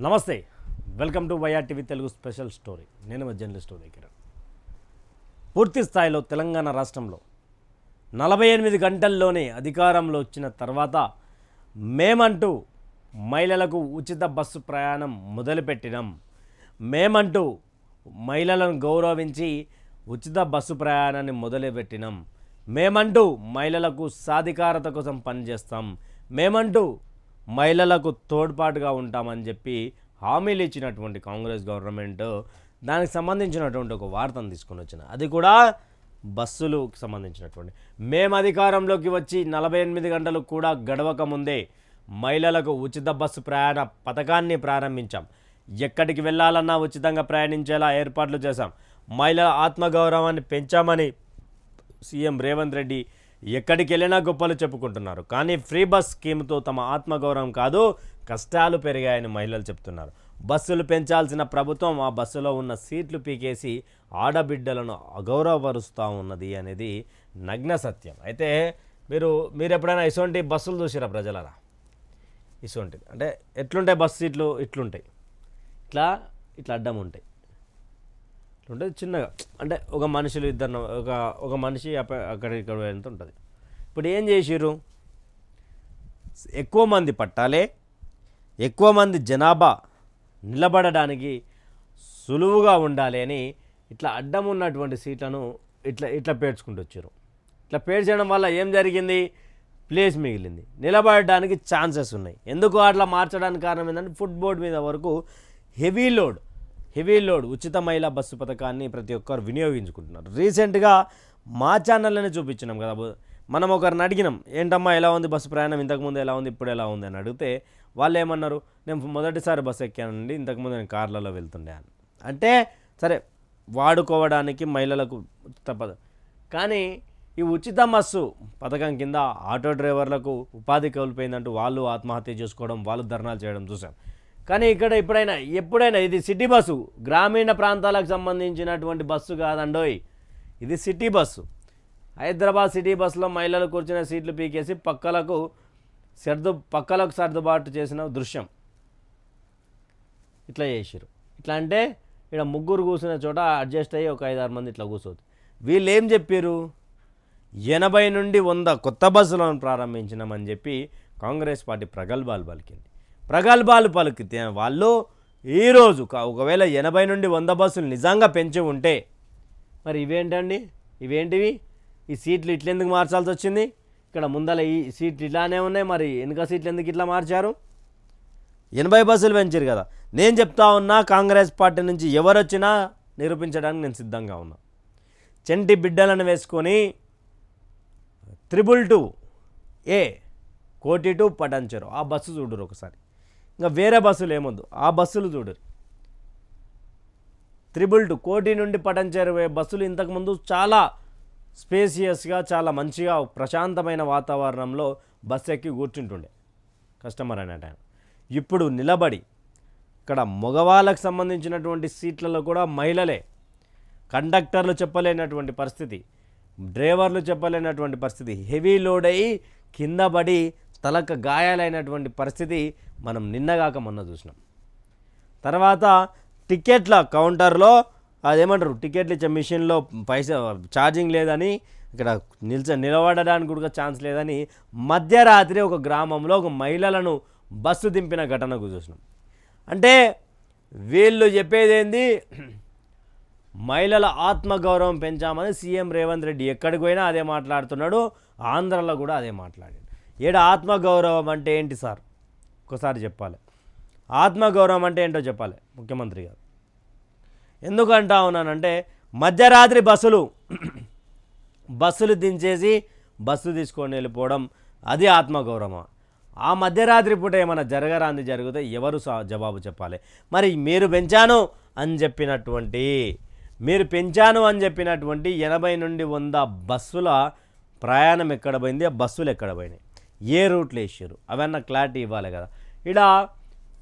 నమస్తే. Welcome to Y R TV Telugu special story. నేను మా జర్నలిస్ట్ ఉదయ్ పూర్తి స్థాయిలో తెలంగాణ రాష్ట్రంలో నలభై ఎనిమిది గంటల్లోనే అధికారంలో వచ్చిన తర్వాత మేమంటూ మహిళలకు ఉచిత బస్సు ప్రయాణం మొదలుపెట్టినాం. మేమంటూ మహిళలను గౌరవించి ఉచిత బస్సు ప్రయాణాన్ని మొదలుపెట్టినాం. మేమంటూ మహిళలకు సాధికారత కోసం పనిచేస్తాం. మేమంటూ మహిళలకు తోడ్పాటుగా ఉంటామని చెప్పి హామీలు ఇచ్చినటువంటి కాంగ్రెస్ గవర్నమెంట్ దానికి సంబంధించినటువంటి ఒక వార్తను తీసుకొని వచ్చిన అది కూడా బస్సులకు సంబంధించినటువంటి. మేము అధికారంలోకి వచ్చి నలభై ఎనిమిది గంటలు కూడా గడవక ముందే మహిళలకు ఉచిత బస్సు ప్రయాణ పథకాన్ని ప్రారంభించాం. ఎక్కడికి వెళ్ళాలన్నా ఉచితంగా ప్రయాణించేలా ఏర్పాట్లు చేశాం. మహిళల ఆత్మగౌరవాన్ని పెంచామని సీఎం రేవంత్ రెడ్డి ఎక్కడికి వెళ్ళినా గొప్పలు చెప్పుకుంటున్నారు. కానీ ఫ్రీ బస్ స్కీమ్తో తమ ఆత్మగౌరవం కాదు కష్టాలు పెరిగాయని మహిళలు చెప్తున్నారు. బస్సులు పెంచాల్సిన ప్రభుత్వం ఆ బస్సులో ఉన్న సీట్లు పీకేసి ఆడబిడ్డలను అగౌరవపరుస్తూ ఉన్నది అనేది నగ్న సత్యం. అయితే మీరు మీరు ఎప్పుడైనా ఇటువంటి బస్సులు చూసిరా ప్రజలరా? ఇటువంటిది అంటే ఎట్లుంటాయి బస్ సీట్లు? ఇట్లుంటాయి. ఇట్లా ఇట్లా అడ్డం ఉంటాయి. ఉంటుంది చిన్నగా. అంటే ఒక మనుషులు ఇద్దరు ఒక ఒక మనిషి అక్కడ ఇక్కడ ఎంత ఉంటుంది. ఇప్పుడు ఏం చేసిర్రు? ఎక్కువ మంది పట్టాలే ఎక్కువ మంది జనాభా నిలబడడానికి సులువుగా ఉండాలి అని ఇట్లా అడ్డం ఉన్నటువంటి సీట్లను ఇట్లా ఇట్లా పేర్చుకుంటూ వచ్చారు ఇట్లా పేర్చడం వల్ల ఏం జరిగింది? ప్లేస్ మిగిలింది. నిలబడడానికి ఛాన్సెస్ ఉన్నాయి. ఎందుకు అట్లా మార్చడానికి కారణం ఏంటంటే ఫుడ్ బోర్డ్ మీద వరకు హెవీ లోడ్. హెవీ లోడ్ ఉచిత మహిళా బస్సు పథకాన్ని ప్రతి ఒక్కరు వినియోగించుకుంటున్నారు. రీసెంట్గా మా ఛానల్లోనే చూపించినాం కదా. మనం ఒకరిని అడిగినాం ఏంటమ్మా ఎలా ఉంది బస్సు ప్రయాణం? ఇంతకుముందు ఎలా ఉంది? ఇప్పుడు ఎలా ఉంది? అని అడిగితే వాళ్ళు ఏమన్నారు నేను మొదటిసారి బస్సు ఎక్కానండి ఇంతకుముందు నేను కార్లలో వెళ్తుండే అని. అంటే సరే వాడుకోవడానికి మహిళలకు తప్పదు. కానీ ఈ ఉచిత బస్సు పథకం కింద ఆటో డ్రైవర్లకు ఉపాధి కోల్పోయిందంటూ వాళ్ళు ఆత్మహత్య చేసుకోవడం వాళ్ళు ధర్నాలు చేయడం చూసాం కానీ ఇక్కడ ఎప్పుడైనా ఎప్పుడైనా ఇది సిటీ బస్సు గ్రామీణ ప్రాంతాలకు సంబంధించినటువంటి బస్సు కాదండోయ్. ఇది సిటీ బస్సు. హైదరాబాద్ సిటీ బస్సులో మహిళలు కూర్చునే సీట్లు పీకేసి పక్కలకు సర్దు పక్కలకు సర్దుబాటు చేసిన దృశ్యం. ఇట్లా చేసిరు ఇట్లా అంటే ఇక్కడ ముగ్గురు కూర్చున్న చోట అడ్జస్ట్ అయ్యి ఒక ఐదారు మంది ఇట్లా కూర్చోవచ్చు. వీళ్ళు ఏం చెప్పారు ఎనభై నుండి వంద కొత్త బస్సులను ప్రారంభించినామని చెప్పి కాంగ్రెస్ పార్టీ ప్రగల్భాలు పలికింది. ప్రగల్భాలు పలికితే వాళ్ళు ఈరోజు కా- ఒకవేళ ఎనభై నుండి వంద బస్సులు నిజంగా పెంచి ఉంటే మరి ఇవేంటండి? ఇవేంటివి? ఈ సీట్లు ఇట్లెందుకు మార్చాల్సి వచ్చింది? ఇక్కడ ముందల ఈ సీట్లు ఇట్లానే ఉన్నాయి మరి వెనుక సీట్లు ఎందుకు ఇట్లా మార్చారు? ఎనభై బస్సులు పెంచారు కదా. నేను చెప్తా ఉన్నా కాంగ్రెస్ పార్టీ నుంచి ఎవరు వచ్చినా నిరూపించడానికి నేను సిద్ధంగా ఉన్నా. చెంటి బిడ్డలను వేసుకొని త్రిబుల్ టూ ఏ కోటి టూ పటంచరు ఆ బస్సు చూడరు ఒకసారి. ఇంకా వేరే బస్సులు ఏమొద్దు. ఆ బస్సులు చూడరు త్రిబుల్ టూ కోటి నుండి పటం చేరువే బస్సులు ఇంతకుముందు చాలా స్పేసియస్గా చాలా మంచిగా ప్రశాంతమైన వాతావరణంలో బస్సు ఎక్కి కూర్చుంటుండే కస్టమర్ అనే టైం. ఇప్పుడు నిలబడి ఇక్కడ మగవాళ్ళకు సంబంధించినటువంటి సీట్లలో కూడా మహిళలే. కండక్టర్లు చెప్పలేనటువంటి పరిస్థితి డ్రైవర్లు చెప్పలేనటువంటి పరిస్థితి. హెవీ లోడ్ అయ్యి కింద పడి తలకు గాయాలైనటువంటి పరిస్థితి మనం నిన్నగాక మొన్న చూసినాం. తర్వాత టికెట్ల కౌంటర్లో అదేమంటారు? టికెట్లు ఇచ్చే మిషన్లో పైసా ఛార్జింగ్ లేదని ఇక్కడ నిల్చ నిలబడడానికి కూడా ఛాన్స్ లేదని మధ్యరాత్రి ఒక గ్రామంలో ఒక మహిళలను బస్సు దింపిన ఘటనకు చూసినాం. అంటే వీళ్ళు చెప్పేది ఏంది మహిళల ఆత్మగౌరవం పెంచామని సీఎం రేవంత్ రెడ్డి ఎక్కడికి పోయినా అదే మాట్లాడుతున్నాడు ఆంధ్రలో కూడా అదే మాట్లాడాడు. ఏడ ఆత్మగౌరవం అంటే ఏంటి సార్? ఒకసారి చెప్పాలి. ఆత్మగౌరవం అంటే ఏంటో చెప్పాలి ముఖ్యమంత్రి గారు. ఎందుకు అంటా ఉన్నానంటే మధ్యరాత్రి బస్సులు బస్సులు దించేసి బస్సు తీసుకొని వెళ్ళిపోవడం అది ఆత్మగౌరవం ఆ మధ్యరాత్రి పూట ఏమైనా జరగరాంది జరిగితే ఎవరు జవాబు చెప్పాలి? మరి మీరు పెంచాను అని చెప్పినటువంటి మీరు పెంచాను అని చెప్పినటువంటి ఎనభై నుండి వంద బస్సుల ప్రయాణం ఎక్కడ పోయింది? ఆ బస్సులు ఎక్కడ పోయినాయి? ఏ రూట్లు వేసారు అవన్నీ క్లారిటీ ఇవ్వాలి కదా. ఇక్కడ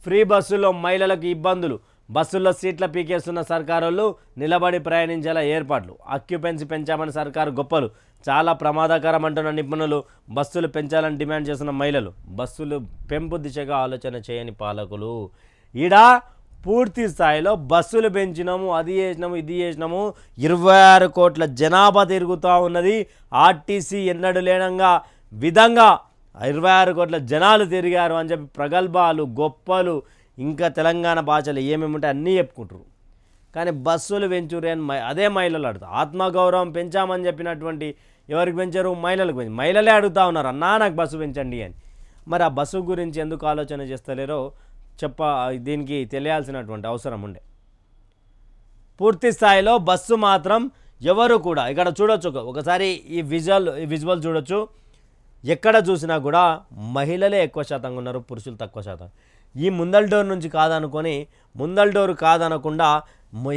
ఫ్రీ బస్సులో మహిళలకు ఇబ్బందులు. బస్సుల్లో సీట్ల పీకేస్తున్న సర్కారులు నిలబడి ప్రయాణించేలా ఏర్పాట్లు. అక్యుపెన్సీ పెంచామని సర్కారు గొప్పలు. చాలా ప్రమాదకరం అంటున్న నిపుణులు బస్సులు పెంచాలని డిమాండ్ చేస్తున్న మహిళలు. బస్సులు పెంపు దిశగా ఆలోచన చేయని పాలకులు. ఈడ పూర్తి స్థాయిలో బస్సులు పెంచినాము అది చేసినాము ఇది చేసినాము. ఇరవై ఆరు కోట్ల జనాభా తిరుగుతూ ఉన్నది. ఆర్టీసీ ఎన్నడు లేనంగా విధంగా ఇరవై ఆరు కోట్ల జనాలు తిరిగారు అని చెప్పి ప్రగల్భాలు గొప్పలు ఇంకా తెలంగాణ భాషలు ఏమేమి ఉంటాయి అన్నీ చెప్పుకుంటారు కానీ బస్సులు పెంచురు అని మై- అదే మహిళలు అడుగుతారు. ఆత్మగౌరవం పెంచామని చెప్పినటువంటి ఎవరికి పెంచారు? మహిళలకు పెంచు మహిళలే అడుగుతా ఉన్నారు. అన్నా నాకు బస్సు పెంచండి అని. మరి ఆ బస్సు గురించి ఎందుకు ఆలోచన చేస్తలేరో చెప్ప దీనికి తెలియాల్సినటువంటి అవసరం ఉండే. పూర్తి స్థాయిలో బస్సు మాత్రం ఎవరు కూడా ఇక్కడ చూడొచ్చు ఒకసారి ఈ విజువల్ ఈ విజువల్ చూడొచ్చు. ఎక్కడ చూసినా కూడా మహిళలే ఎక్కువ శాతంగా ఉన్నారు పురుషులు తక్కువ శాతం. ఈ ముందల డోర్ నుంచి కాదనుకొని ముందల డోర్ కాదనకుండా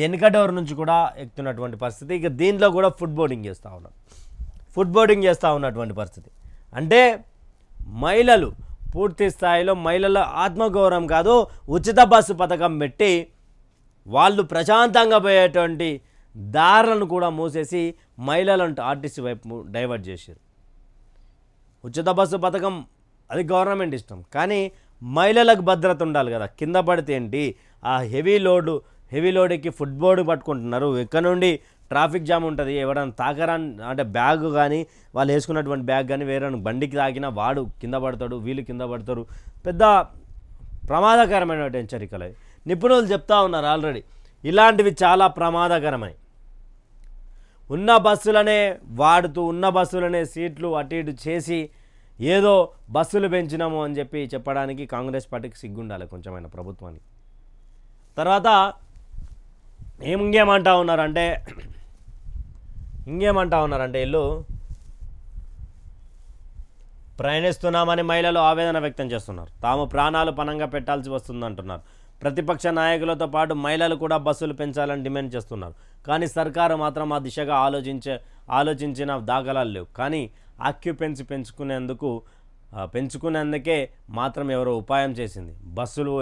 వెనుక డోర్ నుంచి కూడా ఎక్కుతున్నటువంటి పరిస్థితి. ఇక దీంట్లో కూడా ఫుడ్ బోర్డింగ్ చేస్తూ ఉన్నారు ఫుడ్ బోర్డింగ్ చేస్తూ ఉన్నటువంటి పరిస్థితి. అంటే మహిళలు పూర్తి స్థాయిలో మహిళల ఆత్మగౌరవం కాదు ఉచిత బస్సు పథకం పెట్టి వాళ్ళు ప్రశాంతంగా పోయేటువంటి దారులను కూడా మూసేసి మహిళలను ఆర్టీసీ వైపు డైవర్ట్ చేశారు. ఉచిత బస్సు పథకం అది గవర్నమెంట్ ఇష్టం. కానీ మహిళలకు భద్రత ఉండాలి కదా. కింద పడితే ఏంటి? ఆ హెవీ లోడు హెవీ లోడ్కి ఫుడ్ బోర్డు పట్టుకుంటున్నారు. ఇక్కడ నుండి ట్రాఫిక్ జామ్ ఉంటుంది. ఎవరైనా తాకరా అంటే బ్యాగ్ కానీ వాళ్ళు వేసుకున్నటువంటి బ్యాగ్ కానీ వేరే బండికి తాకినా వాడు కింద పడతాడు వీళ్ళు కింద పడతారు. పెద్ద ప్రమాదకరమైనటువంటి హెచ్చరికలు. అవి నిపుణులు చెప్తా ఉన్నారు ఆల్రెడీ. ఇలాంటివి చాలా ప్రమాదకరమై. ఉన్న బస్సులనే వాడుతూ ఉన్న బస్సులనే సీట్లు అటు ఇటు చేసి ఏదో బస్సులు పెంచినాము అని చెప్పి చెప్పడానికి కాంగ్రెస్ పార్టీకి సిగ్గుండాలి కొంచెమైన ప్రభుత్వానికి. తర్వాత ఏం ఇంకేమంటా ఉన్నారంటే ఇంకేమంటా ఉన్నారంటే వీళ్ళు ప్రయాణిస్తున్నామని మహిళలు ఆవేదన వ్యక్తం చేస్తున్నారు. తాము ప్రాణాలు పణంగా పెట్టాల్సి వస్తుందంటున్నారు. ప్రతిపక్ష నాయకులతో పాటు మహిళలు కూడా బస్సులు పెంచాలని డిమాండ్ చేస్తున్నారు. కానీ సర్కారు మాత్రం ఆ దిశగా ఆలోచించే ఆలోచించిన దాఖలాలు లేవు. కానీ ఆక్యుపెన్సీ పెంచుకునేందుకు పెంచుకునేందుకే మాత్రం ఎవరో ఉపాయం చేసింది. బస్సులు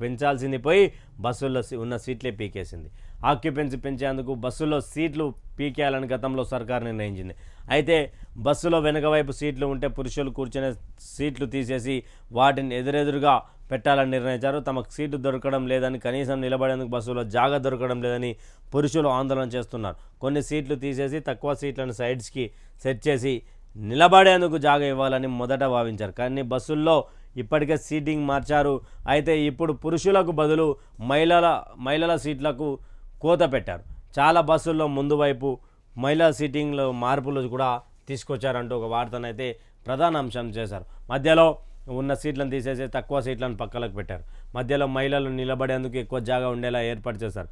పెంచాల్సింది పోయి బస్సుల్లో ఉన్న సీట్లే పీకేసింది. ఆక్యుపెన్సీ పెంచేందుకు బస్సులో సీట్లు పీకేయాలని గతంలో సర్కార్ నిర్ణయించింది. అయితే బస్సులో వెనుక వైపు సీట్లు ఉంటే పురుషులు కూర్చునే సీట్లు తీసేసి వాటిని ఎదురెదురుగా పెట్టాలని నిర్ణయించారు. తమకు సీటు దొరకడం లేదని కనీసం నిలబడేందుకు బస్సులో జాగ దొరకడం లేదని పురుషులు ఆందోళన చేస్తున్నారు. కొన్ని సీట్లు తీసేసి తక్కువ సీట్లను సైడ్స్కి సెట్ చేసి నిలబడేందుకు జాగ ఇవ్వాలని మొదట భావించారు. కానీ బస్సుల్లో ఇప్పటికే సీటింగ్ మార్చారు. అయితే ఇప్పుడు పురుషులకు బదులు మహిళల మహిళల సీట్లకు కోత పెట్టారు. చాలా బస్సుల్లో ముందు వైపు మహిళా సీటింగ్లో మార్పులు కూడా తీసుకొచ్చారంటూ ఒక వార్తనైతే ప్రధాన అంశం చేశారు. మధ్యలో ఉన్న సీట్లను తీసేసి తక్కువ సీట్లను పక్కలకు పెట్టారు. మధ్యలో మహిళలు నిలబడేందుకు ఎక్కువ జాగా ఉండేలా ఏర్పాటు చేశారు.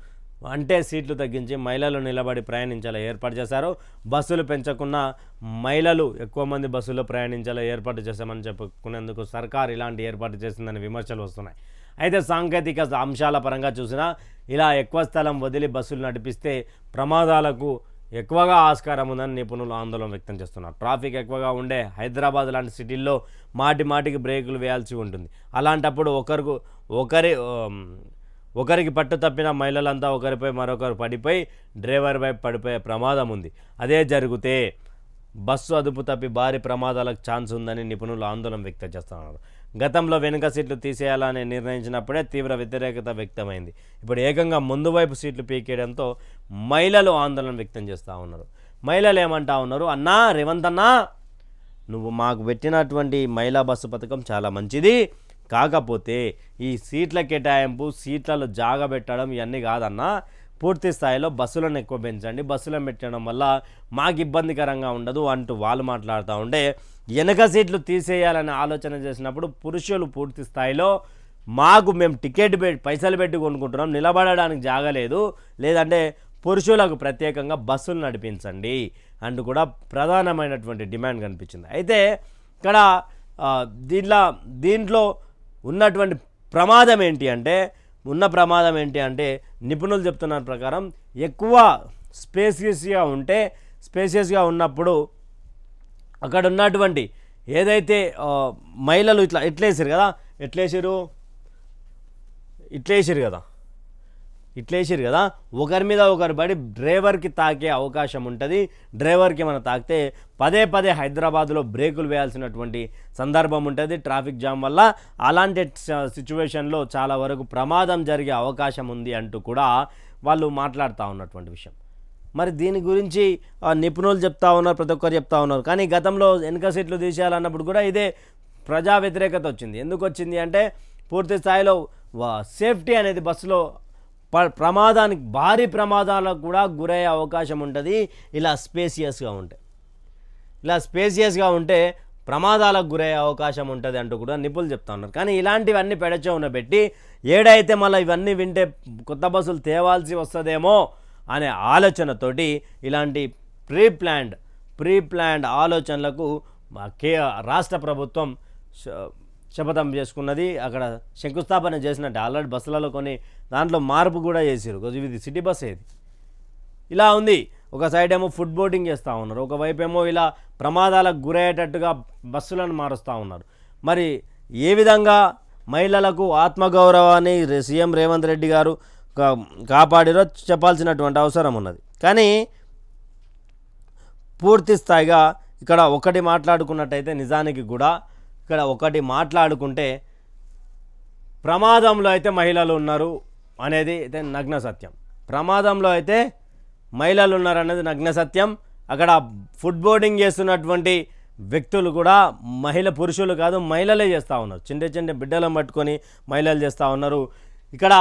అంటే సీట్లు తగ్గించి మహిళలు నిలబడి ప్రయాణించేలా ఏర్పాటు చేశారు. బస్సులు పెంచకుండా మహిళలు ఎక్కువ మంది బస్సుల్లో ప్రయాణించేలా ఏర్పాటు చేశామని చెప్పుకునేందుకు సర్కార్ ఇలాంటి ఏర్పాటు చేసిందని విమర్శలు వస్తున్నాయి. అయితే సాంకేతిక అంశాల పరంగా చూసినా ఇలా ఎక్కువ స్థలం వదిలి బస్సులు నడిపిస్తే ప్రమాదాలకు ఎక్కువగా ఆస్కారం ఉందని నిపుణులు ఆందోళన వ్యక్తం చేస్తున్నారు. ట్రాఫిక్ ఎక్కువగా ఉండే హైదరాబాద్ లాంటి సిటీల్లో మాటి మాటికి బ్రేకులు వేయాల్సి ఉంటుంది. అలాంటప్పుడు ఒకరికి ఒకరి ఒకరికి పట్టు తప్పిన మహిళలంతా ఒకరిపై మరొకరు పడిపోయి డ్రైవర్ పడిపోయే ప్రమాదం ఉంది. అదే జరిగితే బస్సు అదుపు తప్పి భారీ ప్రమాదాలకు ఛాన్స్ ఉందని నిపుణులు ఆందోళన వ్యక్తం చేస్తున్నారు. గతంలో వెనుక సీట్లు తీసేయాలని నిర్ణయించినప్పుడే తీవ్ర వ్యతిరేకత వ్యక్తమైంది. ఇప్పుడు ఏకంగా ముందు వైపు సీట్లు పీకేయడంతో మహిళలు ఆందోళన వ్యక్తం చేస్తూ ఉన్నారు. మహిళలు ఏమంటా ఉన్నారు? అన్నా రేవంత్ అన్నా నువ్వు మాకు పెట్టినటువంటి మహిళా బస్సు పథకం చాలా మంచిది. కాకపోతే ఈ సీట్ల కేటాయింపు సీట్లలో జాగ పెట్టడం ఇవన్నీ కాదన్నా. పూర్తి స్థాయిలో బస్సులను ఎక్కువ పెంచండి. బస్సులను పెట్టడం వల్ల మాకు ఇబ్బందికరంగా ఉండదు అంటూ వాళ్ళు మాట్లాడుతూ ఉంటే వెనక సీట్లు తీసేయాలని ఆలోచన చేసినప్పుడు పురుషులు పూర్తి స్థాయిలో మాకు మేము టికెట్ పెట్టి పైసలు పెట్టి కొనుక్కుంటున్నాం నిలబడడానికి జాగలేదు లేదంటే పురుషులకు ప్రత్యేకంగా బస్సులు నడిపించండి అంటూ కూడా ప్రధానమైనటువంటి డిమాండ్ కనిపించింది. అయితే ఇక్కడ దీంట్లో దీంట్లో ఉన్నటువంటి ప్రమాదం ఏంటి అంటే ఉన్న ప్రమాదం ఏంటి అంటే నిపుణులు చెప్తున్న ప్రకారం ఎక్కువ స్పేసియస్గా ఉంటే స్పేసియస్గా ఉన్నప్పుడు అక్కడ ఉన్నటువంటి ఏదైతే మహిళలు ఇట్లా ఎట్లేసారు కదా ఎట్లేసారు ఇట్లేసారు కదా. ఇట్లేసిరు కదా. ఒకరి మీద ఒకరు పడి డ్రైవర్కి తాకే అవకాశం ఉంటుంది. డ్రైవర్కి మనం తాకితే పదే పదే హైదరాబాద్లో బ్రేకులు వేయాల్సినటువంటి సందర్భం ఉంటుంది. ట్రాఫిక్ జామ్ వల్ల అలాంటి సిచ్యువేషన్లో చాలా వరకు ప్రమాదం జరిగే అవకాశం ఉంది అంటూ కూడా వాళ్ళు మాట్లాడుతూ ఉన్నటువంటి విషయం. మరి దీని గురించి నిపుణులు చెప్తా ఉన్నారు ప్రతి ఒక్కరు చెప్తా ఉన్నారు. కానీ గతంలో వెనుక సీట్లు తీసేయాలన్నప్పుడు కూడా ఇదే ప్రజా వ్యతిరేకత వచ్చింది. ఎందుకు వచ్చింది అంటే పూర్తి స్థాయిలో సేఫ్టీ అనేది బస్సులో ప- ప్రమాదానికి భారీ ప్రమాదాలకు కూడా గురయ్యే అవకాశం ఉంటుంది. ఇలా స్పేసియస్గా ఉంటే. ఇలా స్పేసియస్గా ఉంటే ప్రమాదాలకు గురయ్యే అవకాశం ఉంటుంది అంటూ కూడా నిపుణులు చెప్తా ఉన్నారు. కానీ ఇలాంటివన్నీ పెడచవున పెట్టి ఏడైతే మళ్ళీ ఇవన్నీ వింటే కొత్త బస్సులు తేవాల్సి వస్తుందేమో అనే ఆలోచనతోటి ఇలాంటి ప్రీ ప్లాన్డ్ ప్రీ ప్లాన్డ్ ఆలోచనలకు కే రాష్ట్ర ప్రభుత్వం శ- శపథం చేసుకున్నది. అక్కడ శంకుస్థాపన చేసినట్టు. ఆల్రెడీ బస్సులలో కొన్ని దాంట్లో మార్పు కూడా చేశారు ఇది సిటీ బస్ ఏది? ఇలా ఉంది. ఒక సైడ్ ఏమో ఫుడ్ బోటింగ్ చేస్తూ ఉన్నారు. ఒకవైపు ఏమో ఇలా ప్రమాదాలకు గురయ్యేటట్టుగా బస్సులను మారుస్తూ ఉన్నారు. మరి ఏ విధంగా మహిళలకు ఆత్మగౌరవాన్ని సీఎం రేవంత్ రెడ్డి గారు కాపాడిరో చెప్పాల్సినటువంటి అవసరం ఉన్నది. కానీ పూర్తి స్థాయిగా ఇక్కడ ఒకటి మాట్లాడుకున్నట్టయితే నిజానికి కూడా ఇక్కడ ఒకటి మాట్లాడుకుంటే ప్రమాదంలో అయితే మహిళలు ఉన్నారు అనేది అయితే నగ్న సత్యం. ప్రమాదంలో అయితే మహిళలు ఉన్నారు అనేది నగ్న సత్యం. అక్కడ ఫుడ్ బోర్డింగ్ చేస్తున్నటువంటి వ్యక్తులు కూడా మహిళ పురుషులు కాదు మహిళలే చేస్తూ ఉన్నారు. చిన్న చిన్న బిడ్డలను పట్టుకొని మహిళలు చేస్తూ ఉన్నారు. ఇక్కడ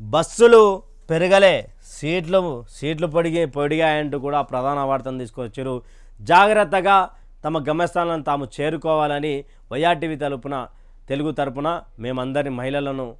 బస్సులు పెరగలే. సీట్లు సీట్లు పొడిగి పొడిగాయంటూ కూడా ప్రధాన వార్తను తీసుకొచ్చారు. జాగ్రత్తగా తమ గమ్యస్థానాలను తాము చేరుకోవాలని వైఆర్టీవీ తరపున తెలుగు తరపున మేమందరి మహిళలను